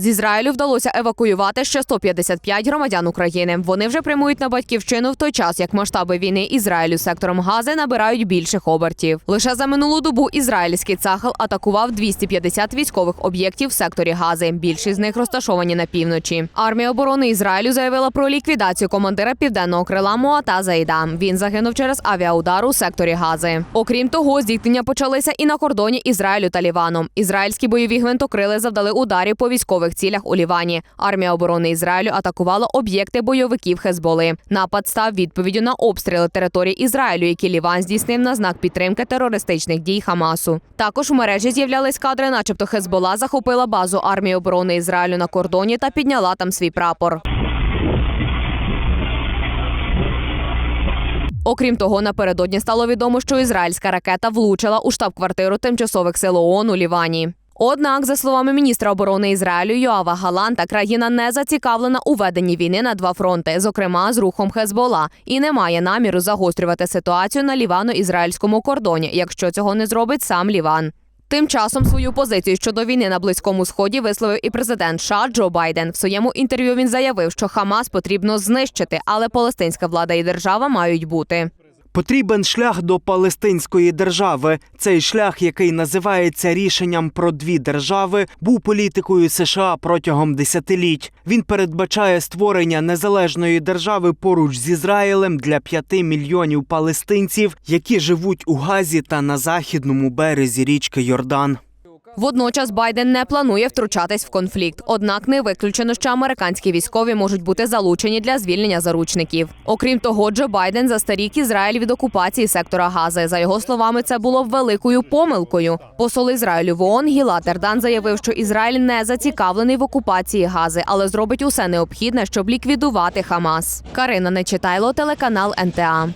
З Ізраїлю вдалося евакуювати ще 155 громадян України. Вони вже прямують на батьківщину в той час, як масштаби війни Ізраїлю сектором Гази набирають більших обертів. Лише за минулу добу ізраїльський цахал атакував 250 військових об'єктів в секторі Гази. Більшість з них розташовані на півночі. Армія оборони Ізраїлю заявила про ліквідацію командира південного крила Муата Заїда. Він загинув через авіаудар у секторі Гази. Окрім того, зіткнення почалися і на кордоні Ізраїлю та Ліваном. Ізраїльські бойові гвинтокрили завдали ударів по військових цілях у Лівані. Армія оборони Ізраїлю атакувала об'єкти бойовиків Хезболи. Напад став відповіддю на обстріли території Ізраїлю, які Ліван здійснив на знак підтримки терористичних дій Хамасу. Також у мережі з'являлись кадри, начебто Хезбола захопила базу армії оборони Ізраїлю на кордоні та підняла там свій прапор. Окрім того, напередодні стало відомо, що ізраїльська ракета влучила у штаб-квартиру тимчасових сил ООН у Лівані. Однак, за словами міністра оборони Ізраїлю Йоава Галанта, країна не зацікавлена у веденні війни на два фронти, зокрема з рухом Хезбола, і не має наміру загострювати ситуацію на лівано-ізраїльському кордоні, якщо цього не зробить сам Ліван. Тим часом свою позицію щодо війни на близькому сході висловив і президент США Джо Байден. В своєму інтерв'ю він заявив, що Хамас потрібно знищити, але палестинська влада і держава мають бути. Потрібен шлях до палестинської держави. Цей шлях, який називається рішенням про дві держави, був політикою США протягом десятиліть. Він передбачає створення незалежної держави поруч з Ізраїлем для п'яти мільйонів палестинців, які живуть у Газі та на західному березі річки Йордан. Водночас Байден не планує втручатись в конфлікт. Однак не виключено, що американські військові можуть бути залучені для звільнення заручників. Окрім того, Джо Байден застарік Ізраїль від окупації сектора Гази. За його словами, це було великою помилкою. Посол Ізраїлю в ООН Гіла Тердан заявив, що Ізраїль не зацікавлений в окупації Гази, але зробить усе необхідне, щоб ліквідувати Хамас. Карина Нечитайло, телеканал НТА.